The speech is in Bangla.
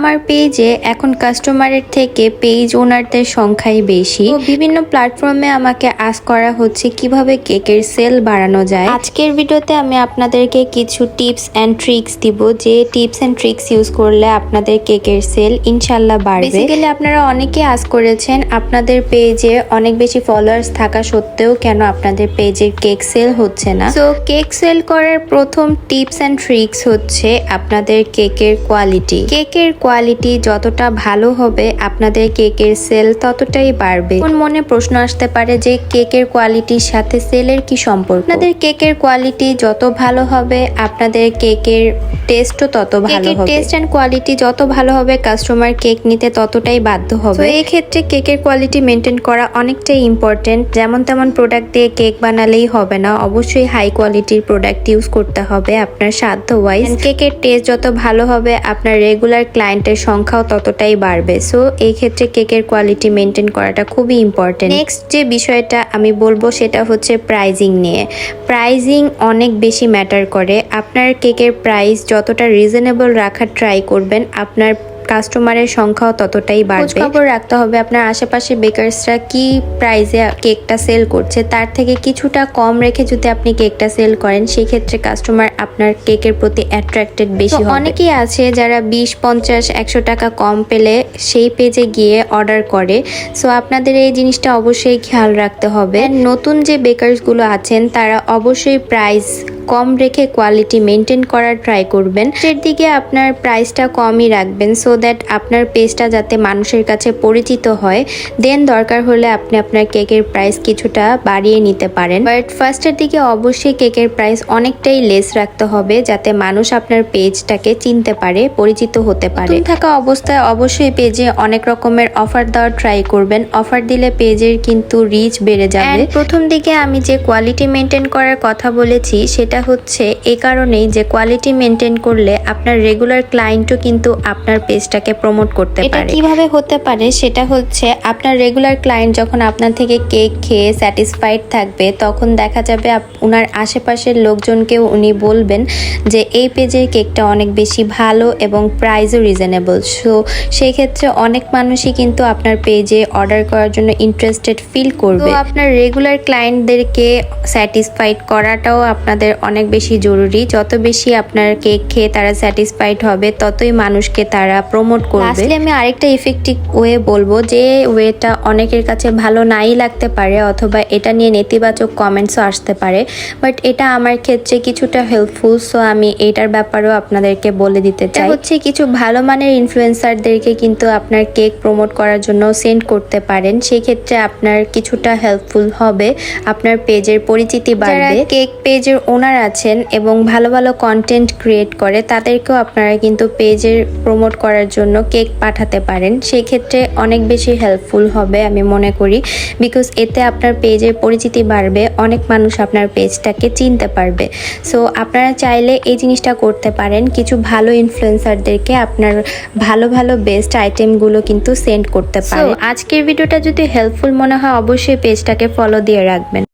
আমার পেজে এখন কাস্টমারের থেকে পেজ ওনারদের সংখ্যাই বেশি। বিভিন্ন প্ল্যাটফর্মে আমাকে আস করা হচ্ছে কীভাবে কেকের সেল বাড়ানো যায়। আজকের ভিডিওতে আমি আপনাদেরকে কিছু টিপস অ্যান্ড ট্রিক্স দিব, যে টিপস অ্যান্ড ট্রিক্স ইউজ করলে আপনাদের কেকের সেল ইনশাল্লাহ বাড়বে। বেসিক্যালি আপনারা অনেকে আস করেছেন, আপনাদের পেজে অনেক বেশি ফলোয়ার্স থাকা সত্ত্বেও কেন আপনাদের পেজের কেক সেল হচ্ছে না? তো কেক সেল করার প্রথম টিপস অ্যান্ড ট্রিক্স হচ্ছে আপনাদের কেকের কোয়ালিটি কেকের যতটা ভালো হবে আপনাদের কেকের সেল ততটাই বাড়বে। কোন মনে প্রশ্ন আসতে পারে যে কেকের কোয়ালিটির সাথে সেলের কি সম্পর্ক? আপনাদের কেকের কোয়ালিটি যত ভালো হবে আপনাদের কেকের টেস্টও তত ভালো হবে। টেস্ট অ্যান্ড কোয়ালিটি যত ভালো হবে কাস্টমার কেক নিতে ততটাই বাধ্য হবে। এই ক্ষেত্রে কেকের কোয়ালিটি মেনটেন করা অনেকটাই ইম্পর্টেন্ট যেমন তেমন প্রোডাক্ট দিয়ে কেক বানালেই হবে না। অবশ্যই হাই কোয়ালিটির প্রোডাক্ট ইউজ করতে হবে আপনার সাধ্য ওয়াইজ কেকের টেস্ট যত ভালো হবে আপনার রেগুলার ক্লায়েন্টের সংখ্যাও ততটাই বাড়বে। সো এই ক্ষেত্রে কেকের কোয়ালিটি মেনটেন করাটা খুবই ইম্পর্টেন্ট নেক্সট যে বিষয়টা আমি বলব সেটা হচ্ছে প্রাইজিং নিয়ে। প্রাইজিং অনেক বেশি ম্যাটার করে। আপনার কেকের প্রাইস যতটা রিজনেবল রাখার ট্রাই করবেন, আপনার কাস্টমারের সংখ্যাও ততটাই বাড়বে। খবর রাখতে হবে। আপনার আশেপাশে বেকারসরা কি প্রাইসে কেকটা সেল করছে তার থেকে কিছুটা কম রেখে যদি আপনি কেকটা সেল করেন সেই ক্ষেত্রে কাস্টমার আপনার কেকের প্রতি অ্যাট্রাক্টেড বেশি হবে। অনেকেই আছে যারা বিশ পঞ্চাশ একশো টাকা কম পেলে সেই পেজে গিয়ে অর্ডার করে। সো আপনাদের এই জিনিসটা অবশ্যই খেয়াল রাখতে হবে। নতুন যে বেকারসগুলো আছেন তারা অবশ্যই প্রাইস কম রেখে কোয়ালিটি মেনটেন করার ট্রাই করবেন। এর দিকে আপনার প্রাইসটা কমই রাখবেন সো দ্যাট আপনার পেজটা যাতে মানুষের কাছে পরিচিত হয়। দেন দরকার হলে আপনি আপনার কেকের প্রাইস কিছুটা বাড়িয়ে নিতে পারেন। বাট ফার্স্টের দিকে অবশ্যই কেকের প্রাইস অনেকটাই লেস রাখতে হবে যাতে মানুষ আপনার পেজটাকে চিনতে পারে, পরিচিত হতে পারে। থাকা অবস্থায় অবশ্যই পেজে অনেক রকমের অফার দেওয়ার ট্রাই করবেন। অফার দিলে পেজের কিন্তু রিচ বেড়ে যাবে। প্রথম দিকে আমি যে কোয়ালিটি মেনটেন করার কথা বলেছি, সেটা হচ্ছে এ কারণেই যে কোয়ালিটি মেনটেন করলে আপনার রেগুলার ক্লায়েন্টও কিন্তু আপনার পেজটাকে প্রমোট করতে পারে। কীভাবে হতে পারে সেটা হচ্ছে আপনার রেগুলার ক্লায়েন্ট যখন আপনার থেকে কেক খেয়ে স্যাটিসফাইড থাকবে তখন দেখা যাবে উনার আশেপাশের লোকজনকেও উনি বলবেন যে এই পেজের কেকটা অনেক বেশি ভালো এবং প্রাইসও রিজনেবল সো সেই ক্ষেত্রে অনেক মানুষই কিন্তু আপনার পেজে অর্ডার করার জন্য ইন্টারেস্টেড ফিল করবে। আপনার রেগুলার ক্লায়েন্টদেরকে স্যাটিসফাইড করাটাও আপনাদের অনেক বেশি জরুরি। যত বেশি আপনার কেক খেয়ে তারা স্যাটিসফাইড হবে ততই মানুষকে তারা প্রমোট করবে। লাস্টলি আমি আরেকটা ইফেক্টিভ ওয়ে বলব যে ওয়েটা অনেকের কাছে ভালো নাই লাগতে পারে অথবা এটা নিয়ে নেতিবাচক কমেন্টসও আসতে পারে। বাট এটা আমার ক্ষেত্রে কিছুটা হেল্পফুল সো আমি এটার ব্যাপারেও আপনাদেরকে বলে দিতে চাই। হচ্ছে কিছু ভালো মানের ইনফ্লুয়েন্সারদেরকে কিন্তু আপনার কেক প্রমোট করার জন্য সেন্ড করতে পারেন। সেই ক্ষেত্রে আপনার কিছুটা হেল্পফুল হবে। আপনার পেজের পরিচিতি বাড়বে। কেক পেজের ওনার আছেন এবং ভালো ভালো কন্টেন্ট ক্রিয়েট করে তাদেরকেও আপনারা কিন্তু পেজের প্রমোট করার জন্য কেক পাঠাতে পারেন। সেই ক্ষেত্রে অনেক বেশি হেল্পফুল হবে আমি মনে করি বিকজ এতে আপনার পেজের পরিচিতি বাড়বে অনেক মানুষ আপনার পেজটাকে চিনতে পারবে। সো আপনারা চাইলে এই জিনিসটা করতে পারেন কিছু ভালো ইনফ্লুয়েন্সারদেরকে আপনার ভালো ভালো বেস্ট আইটেমগুলো কিন্তু সেন্ড করতে পারেন। আজকের ভিডিওটা যদি হেল্পফুল মনে হয় অবশ্যই পেজটাকে ফলো দিয়ে রাখবেন।